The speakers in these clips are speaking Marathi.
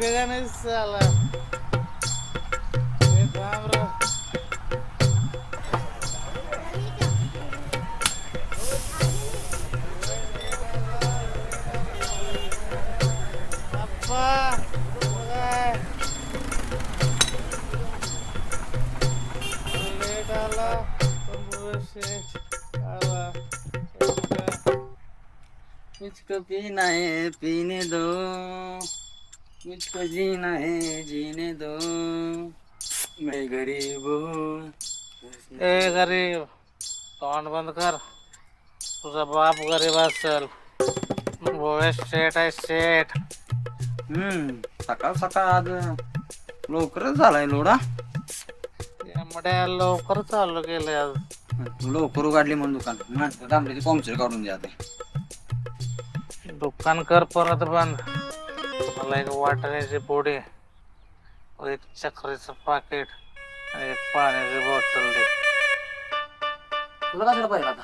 अबे झुकेगा नहीं साला ये काम रे अप्पा काय? लेट आला पण बुरशीट आला मुझको पीना है पीने दो मुझको जीना है जीने दो। मैं गरीब हूँ। ए गरीब तोंड बंद कर। तुझा बाप गरीब असेल। भोळे शेट आहे शेट हम्म सकाळ सकाळ आज लवकरच झालाय लोडा. यामध्ये लवकर चालू केले आज. लवकर उघडली म्हणून दुकान. माणसं तांबड्याची पंक्चर काढून द्या ते दुकान कर परत बंद. मला एक वाटाण्याची पोडी एक चक्रीचं पाकिट आणि एक पाण्याची बॉटल दे. तुला कशाला पाहिजे आता?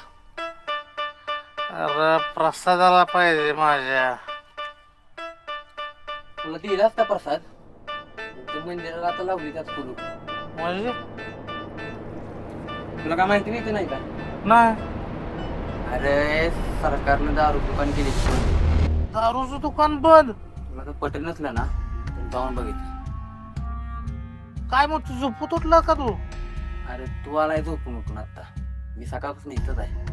अरे प्रसादाला पाहिजे माझ्या. तुला दिलाच का प्रसाद? ते मंदिराला आता लावली त्यात फुलू. म्हणजे? तुला काय माहिती माहिती नाही का? नाही. अरे सरकारनं दारू दुकान केली दारूचं दुकान बंद. तुला तर पटेल नसलं ना तर जाऊन बघितलं काय मग तू झोपू तुटला का तू? अरे तू आलाय झोपून उठून आता. मी सकाळपासून इथंच आहे.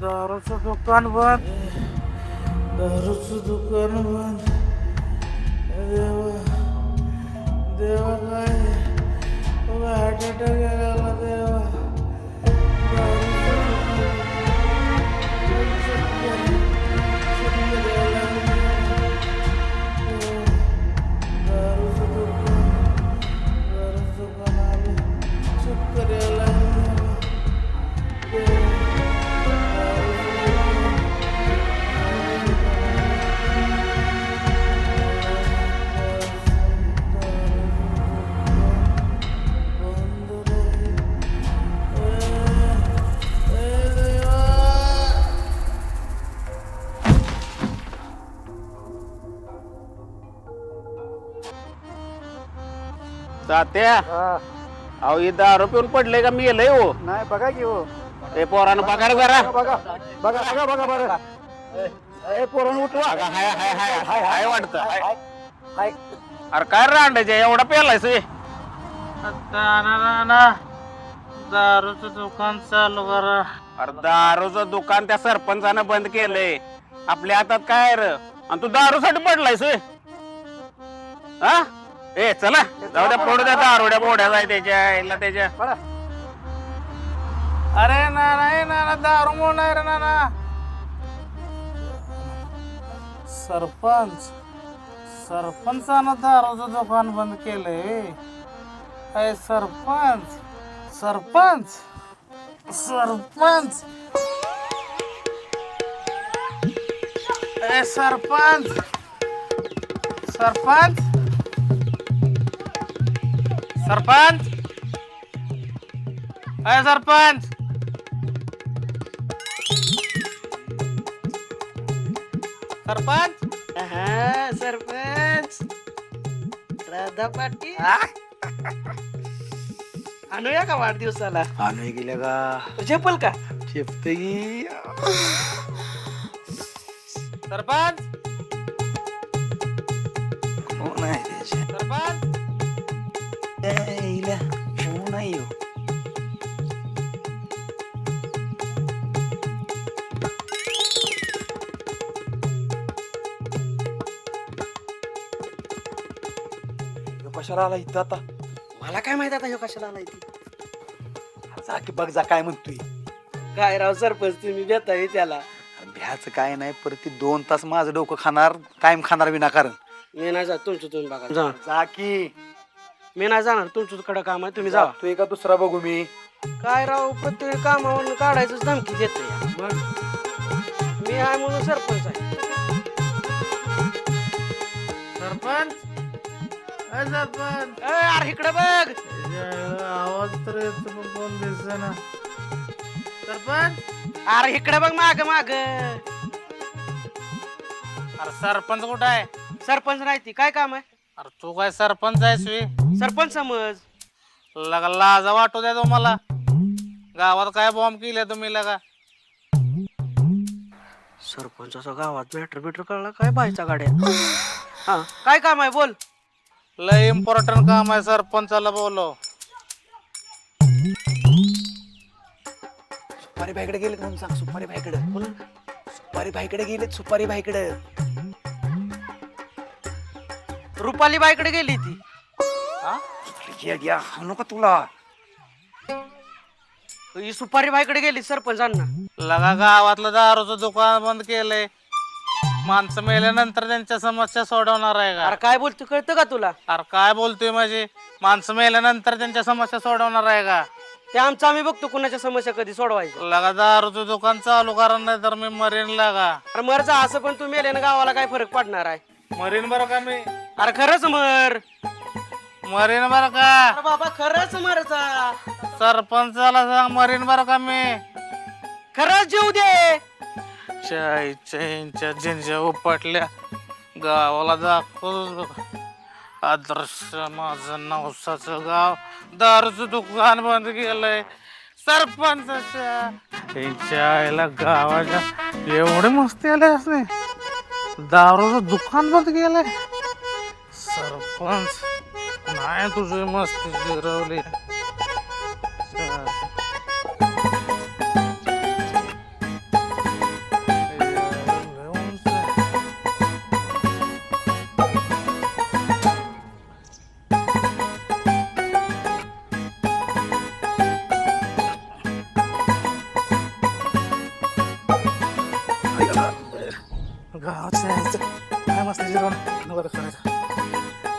दारूचं दुकान बंद. दारूचं दुकान बंद. देवा देवा. तात्या अहो हे दारू पिऊन पडले का? मी लय हो. नाही बघा की हो. ते पोरानं पगार जरा. बघा बघा बघा बघा बघा. ए पोरण उठवा. हाय हाय हाय हाय हाय वाटतं हाय. हाय अरे काय रांडायचे एवढा पेलायस बे? दारूचं दुकान चालू करा. अरे दारूचं दुकान त्या सरपंचानं बंद केलंय. आपल्या हातात काय र? आणि तू दारूसाठी पडलायस? हा? ए चला. जाऊ द्या पडू द्या दारुड्या बोड्या जाय त्याच्या आईला त्याच्या. अरे ना नाही ना ना दारू मोडणार रे रे नाना. सरपंच सरपंचानं दारूचं दुकान बंद केलंय. अय सरपंच सरपंच सरपंच. ए सरपंच सरपंच. सरपंच? अय सरपंच! सरपंच? सरपंच! राधा पाटील! आणूया का वाढदिवसाला? आणू गेल्या का? झेपल का? शेपते की? सरपंच! कोण आहे त्याच्या सरपंच! कशाला आला इथं आता? मला काय माहीत आता ह्यो कशाला आलाय ती जा की बघ जा काय म्हणतोय. काय राव सरपंच तुम्ही बेतावी त्याला. अरे भ्याचं काय नाही परत ती दोन तास माझं डोकं खाणार कायम खाणार विनाकारण मी नाही जात तुमचं तुम्ही बघा. जा. जा की. मी नाही जाणार तुमचं कडे काम आहे तुम्ही जा. तू का दुसरा बघू मी? काय राव प्रत्येक कामावरून काढायचंच धमकी देत मग? मी आहे म्हणून सरपंच आहे. सरपंच? अय सरपंच ए, अरे इकडे बघ. आवाज तर येतो पण कोण दिसेना. सरपंच? अरे इकडे बघ माग माग. अरे सरपंच कुठं आहे? सरपंच नाही ती. काय काम आहे? अरे तू काय सरपंच आहेस वे? सरपंच समज. लगा लाजा वाटू द्या तुम्हाला. गावात काय बॉम्ब केले तुम्ही लगा? सरपंचाचा गावात बॅटर बिटर कळला काय बायचा गाड्या? हा काय काम आहे? बोल. लय इम्पॉर्टंट काम आहे सरपंचाला बोलव. सुपारी भाईकडे गेलेत म्हणून सांग सुपारी भाईकडे सुपारी भाईकडे गेलेत सुपारी भाईकडे रुपाली बाईकडे गेली ती. घ्या घ्या हाणू का तुला. ही सुपारी बाईकडे गेली सरपंचांना. लगा गावातलं दारूचं दुकान बंद केलंय. माणसं मेल्यानंतर त्यांच्या समस्या सोडवणार आहे का? अरे काय बोलतो कळतं का तुला? अरे काय बोलतोय माझी? माणसं मेल्यानंतर त्यांच्या समस्या सोडवणार आहे का? ते आमचं आम्ही बघतो कुणाच्या समस्या कधी सोडवायच्या. लगा दारूचं दुकान चालू करा नाही तर मी मरीन लागा. अरे मरचा असं पण तू मेल्यानं गावाला काय फरक पडणार आहे? मरीन बरं का मी? अरे खरंच मर. मरीन बरं का? बाबा खरंच मरचा सरपंचाला सांग मरीन बरं का मी? खरंच जीव दे. चाय चैनच्या झिंज्या उपटल्या. गावाला दाखव आदर्श माझं नवसाचं गाव. दारूचं दुकान बंद केलंय. सरपंचाच्या त्यांच्या आईला गावाच्या एवढे मस्ती आले असणे दारूचं दुकान बंद केलंय. सरपंच नाही तुझी मस्ती जिरवली.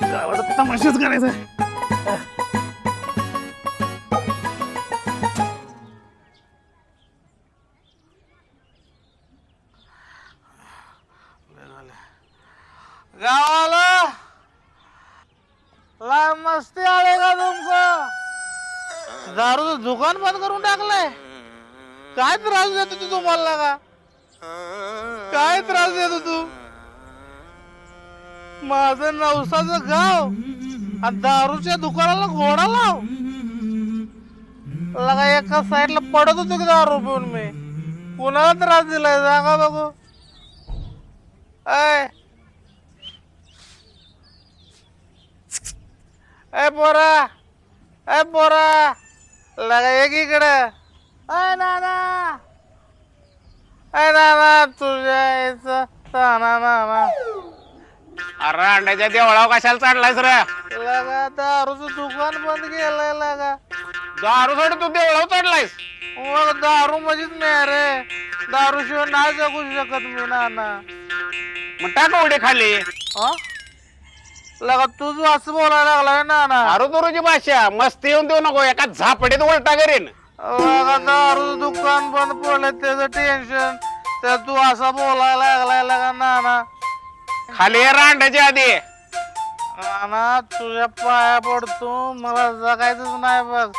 गावाचा तमाशाच करायचा गावाला? लाय मस्ती आले का तुमको दारूचं दुकान बंद करून टाकलंय. काय त्रास देतो तू तुम्हाला का? काय त्रास देतो तू? माझं नवसाचं गाव. आणि दारूच्या दुकानाला घोडा लाव. लगा एका साईडला पडत होतो की दारू पिऊन मी. कुणाला त्रास दिलाय जागा बघू. ऐ. ए पोरा. ऐ पोरा. लगा एक इकडे. अय नाना. अय नाना तुझ्या यायचं ताना नाना. अरे अंड्याच्या देवळाव कशाला चढलायस रे? लगा दारूचं दुकान बंद केलंय लगा. दारू सोड तू देवळाव चढलायस? मग दारू मध्येच नाही रे. दारू शिवाय नाही जगू शकत मी नाना. मग टाक उडी खाली. हा लगा तूच असं बोलायला लागलाय नाना. दारू दुरूची भाषा मस्ती येऊन देऊ नको एका झापडीत उलटा करीन. लगा दारूचं दुकान बंद पडलं त्याचं टेन्शन तर तू असा बोलायला लागलाय लगा नाना. खाली ये रांड्याच्या आधी. नाना तुझ्या पाया पडतो. मला जगायचंच नाही बघ.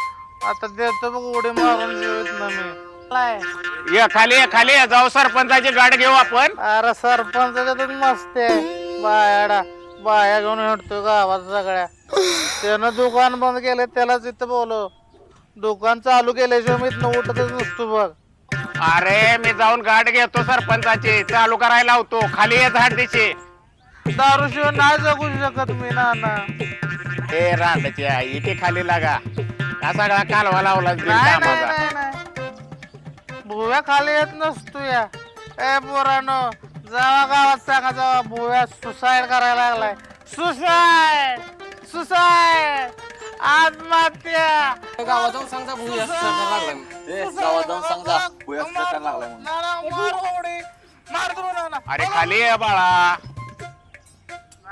आता देतो बघ उडी मारून जीवित ना मी. काय? ये खाली ये खाली ये. जाऊ सरपंचाची गाठ घेऊ आपण. अरे सरपंचाच्या तर मस्त आहे. बायाडा बाया घेऊन हिंडतो गावात सगळ्या. त्यानं दुकान बंद केलं त्यालाच इथं बोलव. दुकान चालू केल्याशिवाय मी इथनं उठतच नसतो बघ. अरे मी जाऊन गाठ घेतो सरपंचाची. चालू करायला लावतो. खाली ये झाडीची दारू शिवाय नाही जगू शकत मी नाना ए रांड्याची आई इथे खाली लागा हा सगळा कालवा लावला नाही नाही नाही नाही भुव्या खाली येत नसतो या ए पोरानो जावा गावात सांगा जावा भुव्या सुसाईड करायला लागलाय सुसाईड सुसाईड आत्महत्या गावात जाऊन सांग जा भूया गावात जाऊन सांग जा भूया लागलाय म्हणून नाना, मार उडी. मार तू नाना. अरे खाली ये बाळा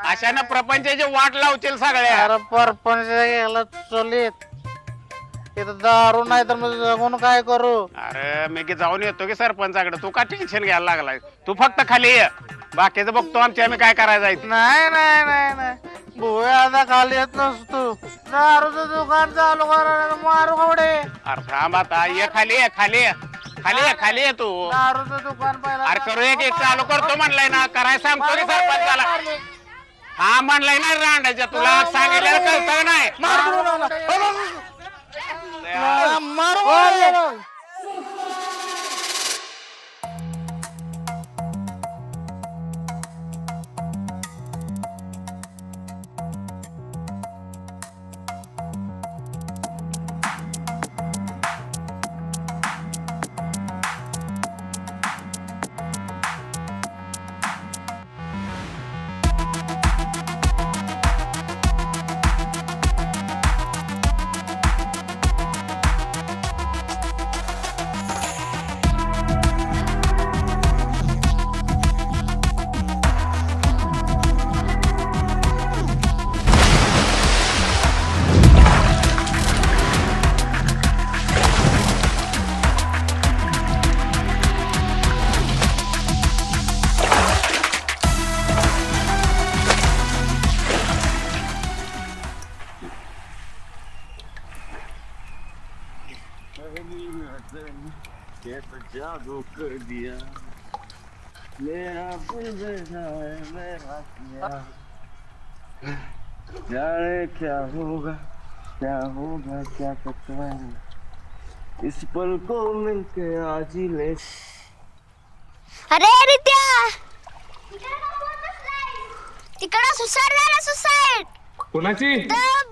अशानं प्रपंचाची वाट लावतील सगळ्या. अरे परपंच गेला चोलीत. दारू नाही तर मी जगून काय करू? अरे मी की जाऊन येतो की सरपंचाकडे. तू का टेन्शन घ्यायला लागलाय तू फक्त खाली ये. बाकीचं बघतो आमची आम्ही काय करायचं आहे. ते. नाही नाही नाही नाही. भुया आता खाली येत नसतो. दारूचं दुकान चालू करा मारू कवडे अरे थांब आता. ये खाली ये खाली ये. खाली ये खाली ये तू. दारूचं दुकान पहिला अरे करू एक एक चालू करतो म्हणलाय ना. कराय सांगतो की सरपंचाला. हा म्हणलाय ना रांडाच्या तुला सांगितलं कळतं नाही? जादू क्या होगा क्या होगा क्या पता है इस पल को मिलके आज ही ले। अरे रित्या तिकडं सुसाईड झाला सुसाईड कोणाची?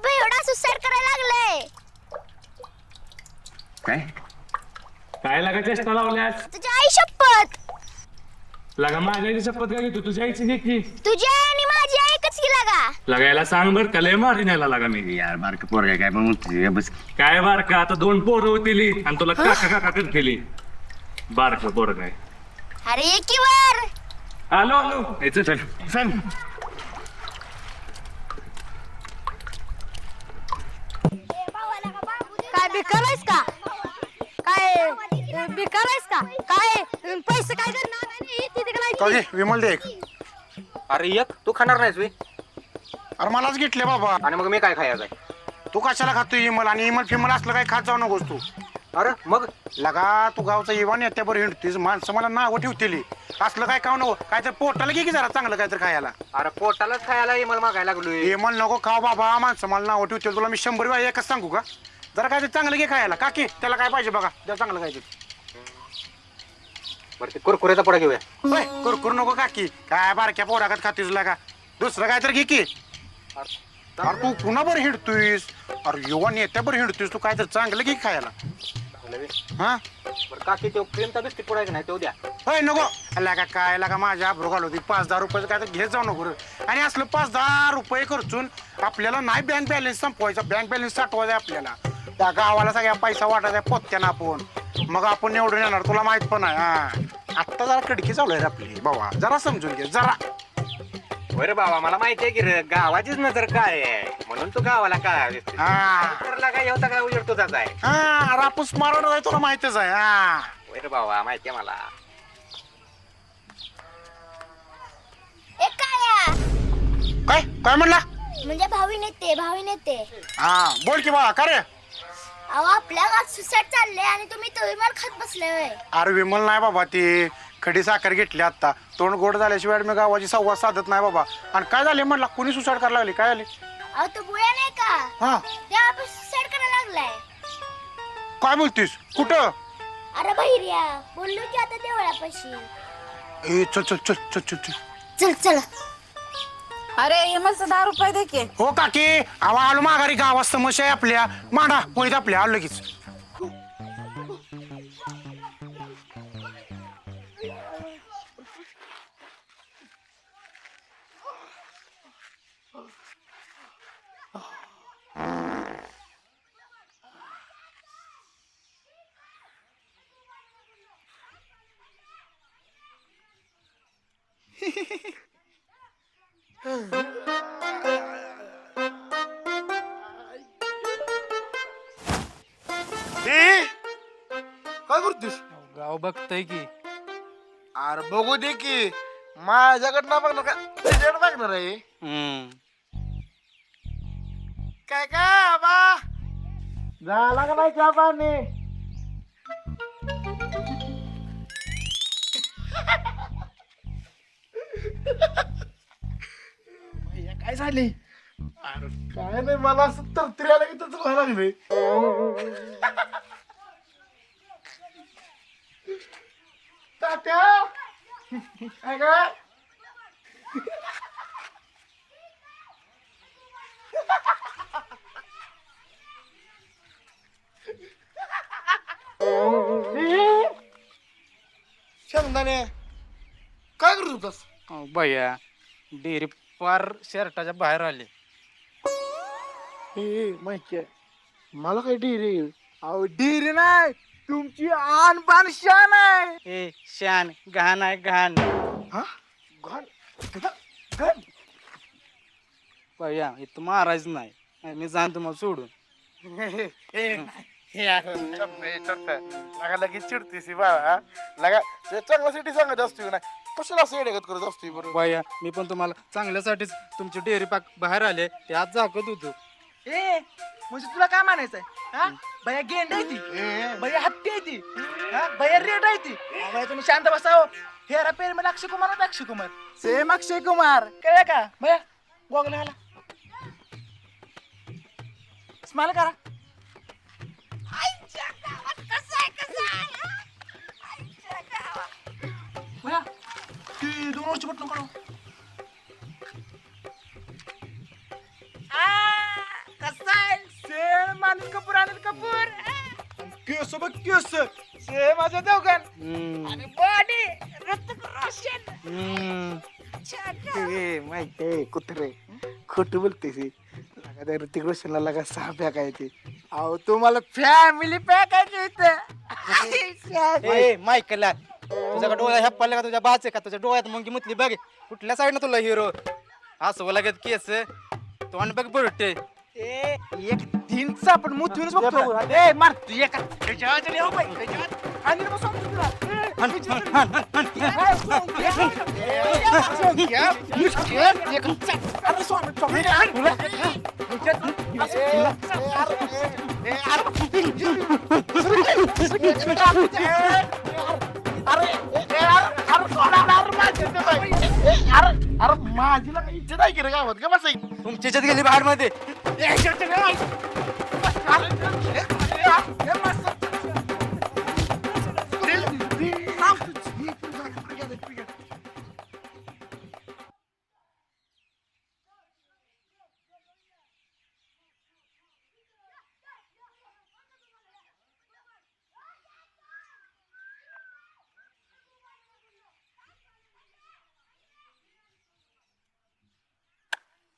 बेवडा सुसाईड करायला लागलाय. काय? काय लागा चेष्टा लावल्यास तुझ्या आई शपथ. लागा माझ्या आईची शपथ काय घेतो? तुझ्या आईची घे की तुझी आई आणि लागा. लगायला सांग बर का लय मारी न्यायला लागा मी. यार बारक पोरगा काय पण म्हणते बस. काय बार का आता दोन पोरं होतील आणि तुला काका काका कर केली? बारक पोर काय अरे ये की वर. आलो आलो. याचं चल चल. काय भिकालायस का? काय भिकालायस का? काय पैसे काय करणार? तिथे काय कधी विमल दे एक. अरे एक तू खाणार नाहीस वे अरे मलाच घेतले बाबा. आणि मग मी काय खायचं आहे? तू कशाला खातो इमल आणि इमल फिमल असलं काही खात जाऊ नकोस तू? अरे मग? लगा तू गावचा इवान येत्यावर हिंडतीस. माणसं मला नावं ठेवतील. असलं काय खाऊ नको. काय तर पोटाला घे की जरा चांगलं काय तर खायला. अरे पोटालाच खायला मला मागायला लागलोय. इमल नको खाऊ बाबा. माणसं मला नावं ठेवतील. तुला मी शंभर वेळा एकच सांगू का? जरा काय ते चांगलं घे खायला. काकी त्याला काय पाहिजे बघा. द्या चांगलं काय ते बरं ते पडा घेऊया. कुरकुर नको काकी काय बारक्या पोराकात खातीस लागा. दुसरं काय तर घे की. अरे तू कुणा बरं हिंडतोयस? अरे युवा नेत्या बरं हिंडतोयस तू काय तर चांगलं घे खायला. हा? काकी तो नाही? तो द्या. होय नको. लागा काय लागा माझ्या आब्रो घालवती पाच दहा रुपयाचं काय तर घेत जाऊ नको रे. आणि असलं पाच दहा रुपये खर्चून आपल्याला नाही बँक बॅलन्स संपवायचा. बँक बॅलन्स साठवायचा आपल्याला. त्या गावाला सगळ्या पैसा वाटायचा पोत्यानं आपण. मग आपण निवडून येणार तुला माहीत पण आहे. हा. आत्ता जरा कडकी चालू आहे रे आपली. बाबा जरा समजून घे जरा. बरं बाबा मला माहिती आहे की रे गावाचीच नजर काय आहे. म्हणून तू गावाला काय. हा. लागा एवढा काय उजेड तुझाच आहे? हा अरे आपण स्मार्ट आहे तुला माहितच आहे हा. बरं बाबा माहिती आहे मला. एक काय काय? काय म्हणला? म्हणजे भावी नेते भावी नेते. हा बोल की बाबा का रे? अहो आपल्या गावात सुसाईड चालले आणि तुम्ही तोही मार खात बसले होय. अरे विमल नाही बाबा ते. खडी साखर घेतली आता तोंड गोड झाल्याशिवाय मी गावाची संवाद साधत नाही बाबा. आणि काय झाले म्हणला कुणी सुसाईड करायला लागली? काय झाले? अहो तो बुया नाही का? हा. ते आपण सुसाईड करायला लागलाय. काय बोलतीस? कुठं? अरे बहिर्या बोललो की आता देवळापाशी. ए चल चल चल चल चल चल. चल चल. अरे इमलचं दहा रुपये दे की. हो काकी. आवा आलो माघारी. गावात समस्या आहे आपल्या. मांडा होईत आपल्या. आलो लगेच. माझ्याकडे ना बघणार का? रिजल्ट बघणार आहे. काय काय आबा? झाला का नाही चहा काय झाले? अरे काय नाही मला असं तर तरी आलं की तसं व्हायला लागले तात्या! काय काय शेंगदाणे. काय करत होतास? भैया डेअरी पार शर्टाच्या बाहेर आले. ए माहिती आहे. मला काय डेरी अहो डेरी नाही. तुमची आन बाण शान आहे. ए शान घाण आहे घाण. हा? घाण? घाण? भैया इथं मारायचं नाही. नाही, मी जाण तुम्हाला सोडून. हे लगा लगेच चिडतीस ही बाळा लगा ते चांगल्यासाठी सांगत असतो ना. कशाला असं येडेगत करत असतो बरोबर भैया मी पण तुम्हाला चांगल्यासाठीच तुमची डेअरी पाक बाहेर आले ते आज झाकत होतो. ए म्हणजे तुला काय म्हणायचंय? हा? भैया गेंड आहे ती. भैया हत्ती आहे ती. हा? भैया रेड आहे ती. भैया तुम्ही शांत बसाव. हेरा पेर मला अक्षय कुमार होता अक्षय कुमार. सेम अक्षय कुमार. कळलं का? भैया गॉगल घाला. स्माइल करा. भैया ती दोन वर्ष पटलं काढू. कसा आहे? सेम अनिल कपूर अनिल कपूर. केस बघ केस. सेम माझ्या देवगण आणि बॉडी ऋतिक रोशन. माहिती आहे कुत्रे खोट बोलतेस. लगा त्या ऋतिक रोशनला लगा सहा पॅक आहे ते. अहो तुम्हाला फॅमिली पॅक आहे ए मायकला तुझ्या डोळ्या ह्या पडल्या का? तुझ्या बाचे का? तुझ्या डोळ्यात मुंगी मुतली? बघ कुठल्या साईडनं तुला हिरो असं लागत केस. तोंड बघ बुरटे. ए, एक दिनचा आपण मुतूनच बघतो ए मार तू एका त्याच्या वाजवली हो बाई, त्याच्या वाज- आणि मग सांगतो तुला. ए, त्याच्या वाज- ए, सांग, ए, सांग, ए, सांग, ए, ए, एक चा- अरे, स्वामी, स्वामी, अरे, तुला- असं- ए, ए, अरे, ए, ए, अरे, अरे, ए, अरे, अरे, सोडा ना, अरे, माझी इज्जत आहे. की रे गावात? का बसाई तुमची इज्जत गेली बाहेर मध्ये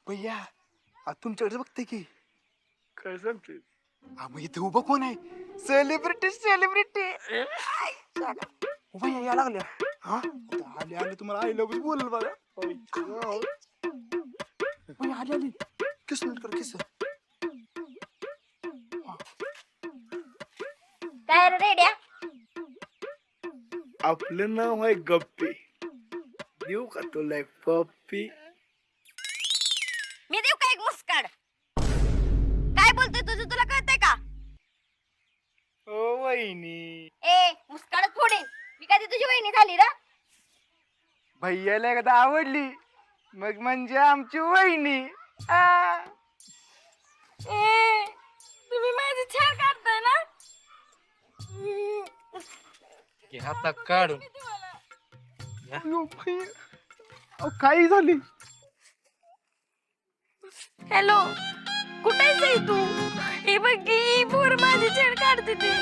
भैया तुमच्याकडे बघते की. काय सांगते हा मग इथे उभं कोण आहे? सेलिब्रिटी सेलिब्रिटी भैया या लागल्या. हा? आले आले तुम्हाला आय लव्ह बोलल बघा. भैया आली आली. किस मिनिट कर किस? काय रे रेड्या? आपलं नाव आहे गप्पी. देऊ का तुला पप्पी मी देऊ का एक मुस्काड काय बोलतोय तुझं तुला कळतंय का ओ वहिनी ए मुस्काडच फोडेन मी कधी तुझी वहिनी झाली रा भैयाला एकदा आवडली. मग म्हणजे आमची वहिनी. आ. तुम्ही माझी छान काढताय ना? घे हातात काढून. अयो भैया. अहो, काही झाली? हॅलो आहे तू? हे बघ की पोर माझी छेड काढते ती.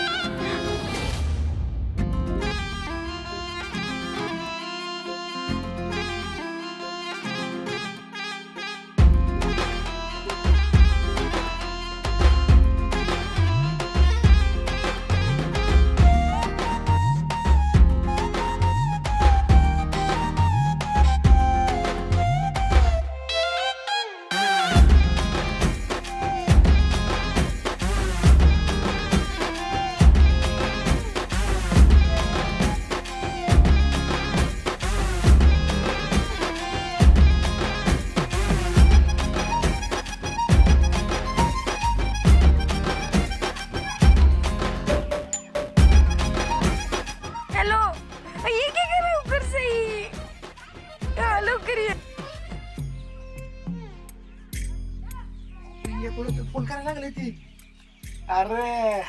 अरे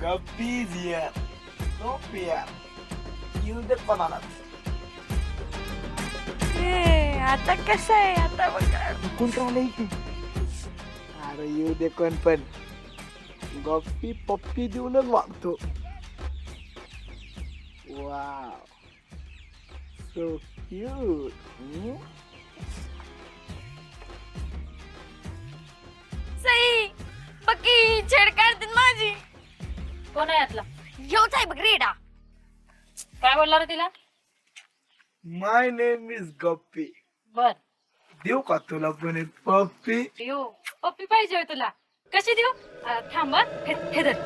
गप्पी जियर नो येऊ दे कोणाला? आता कसं आहे? आता बघा. कोण राहिलं इथे अरे येऊ दे कोण पण. गप्पी पप्पी देऊनच वागतो. वाव. सो क्यूट सई पक्की छेड काढतील माझी. कोण आहे यातला ह्योच आहे बघ रेडा काय बोलला रे तिला? माय नेम इज गप्पी बर. देऊ का तुला पण एक पप्पी? देऊ. पप्पी पाहिजे होय तुला. कशी देऊ? अं, थांब हं. हे हे धर.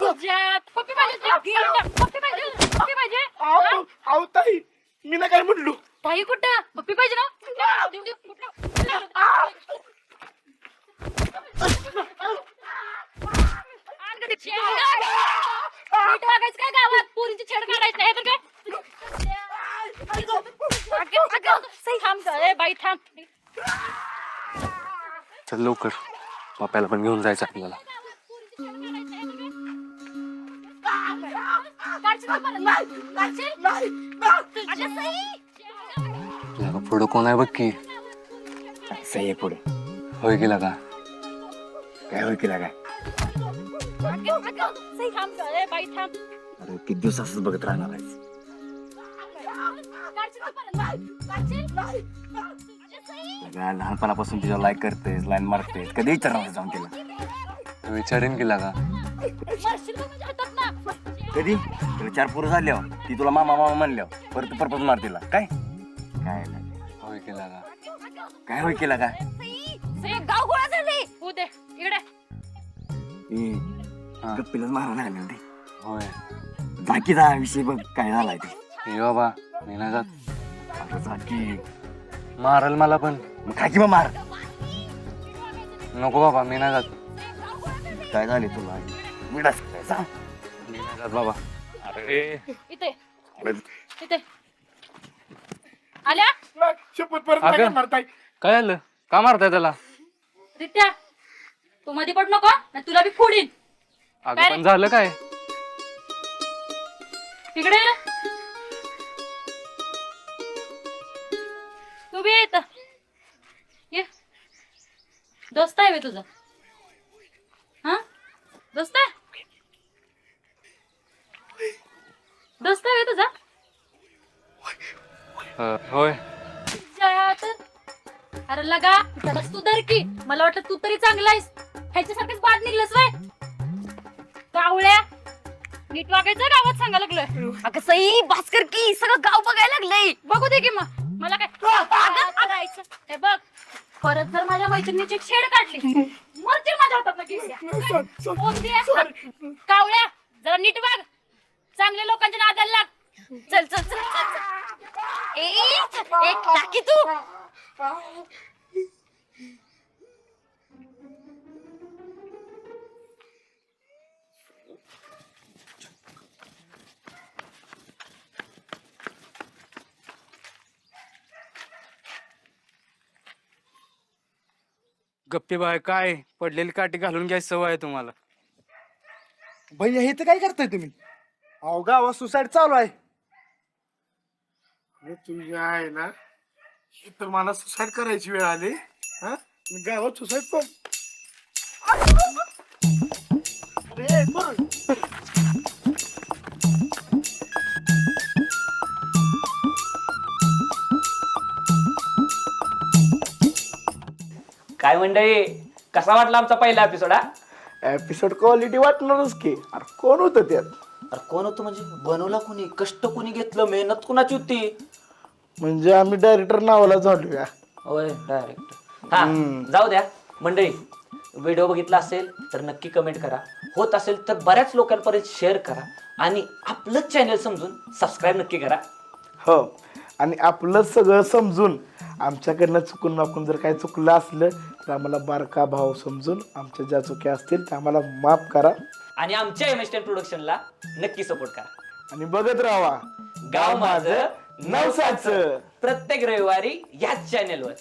पप्पी पाहिजे तुला? पप्पी पाहिजे. पप्पी पाहिजे आऊ आऊ ताई मी ना काय म्हणलो. ताई कुठं? पप्पी पाहिजे ना? देऊ देऊ कुठं? गावात पोरीची छेड काढायचं हे तर काय अगं, अगं, थांब ए बाई थांब चल लवकर. पप्याला पण घेऊन जायचं आपल्याला. पुढं कोण आहे बघ की? सही पुढे. होय गेला का काय होय केला काय अरे किती दिवस असंच बघत राहणार आहे काढशील का परत? काढशील? अगं, सई. लहानपणापासून तुझ्या लाईक करतेस लाईन मारतेस कधी विचारणार जाऊन तिला विचारेन का ना? कधी तुला चार पोरं झाल्यावर ती तुला मामा मामा म्हणल्यावर परत परपत मार तिला काय काय नाही. होय गेला का काय होय केला काय सई, सई, गाव गोळा झाले. होऊ दे इकडे. हा. गप्पीलाच मारा लागले होते होय. बाकीचा विषय बघ काय झालाय ते. ये बाबा मी नाही जात. आता जा की. मारल मला पण. मग काय मार. नको बाबा मी नाही जात. काय झाले तुला? मिडास काय सांग. मी नाही जात बाबा. अरे. इथे. इथे. आल्या? शपथ परत अगं. नाही करणार ताई काय झालं का मारताय त्याला? रित्या तू मध्ये पड नको नाही तुला बी फोडीन. अगं पण झालं काय? तिकडे ये. तू बी ये इथं. ये. दोस्त आहे बे तुझा. हा? दोस्त आहे? लगा त्यालाच तू धर की. मला वाटलं तू तरी चांगला आहेस. ह्याच्यासारखंच बाद निघलंस वय. कावळ्या नीट वागायचं गावात सांगायला लागलोय. अगं सई भास्कर की सगळं गाव बघायला लागलंय. बघू दे की मग. मला काय अगं, करायचं? हे बघ परत जर माझ्या मैत्रिणीची छेड काढली मरतील माझ्या हातात कावळ्या जरा नीट वाग. चांगल्या लोकांच्या नादाला लाग. चल चल चल चल, चल. ए एक टाकी तू. गप्पी बाय काय? पडलेली काठी घालून घ्यायची सवय आहे तुम्हाला. भैया हे तर काय करताय तुम्ही? अहो गावात सुसाईड चालू आहे. अरे तुझ्या आहे ना हे तर मला सुसाईड करायची वेळ आली. हा? मी गावात सुसाईड पण अरे. मंडळी कसा वाटला आमचा पहिला एपिसोड हा? एपिसोड क्वालिटी वाटणारच की. अरे कोण होतं त्यात? अरे कोण होतं म्हणजे? बनवला कोणी? कष्ट कोणी घेतलं? मेहनत कोणाची होती? म्हणजे आम्ही डायरेक्टर नावाला झालो या होय डायरेक्ट हा जाऊ द्या. मंडळी व्हिडिओ बघितला असेल तर नक्की कमेंट करा. होत असेल तर बऱ्याच लोकांपर्यंत शेअर करा. आणि आपलंच चॅनल समजून सबस्क्राईब नक्की करा. हो. आणि आपलं सगळं समजून आमच्याकडनं चुकून माकून जर काही चुकलं असलं तर आम्हाला बारका भाव समजून आमच्या ज्या चुक्या असतील त्या आम्हाला माफ करा. आणि आमच्या एम एस टेन प्रोडक्शनला नक्की सपोर्ट करा. आणि बघत राहा गाव माझं नवसाचं. प्रत्येक रविवारी याच चॅनेलवर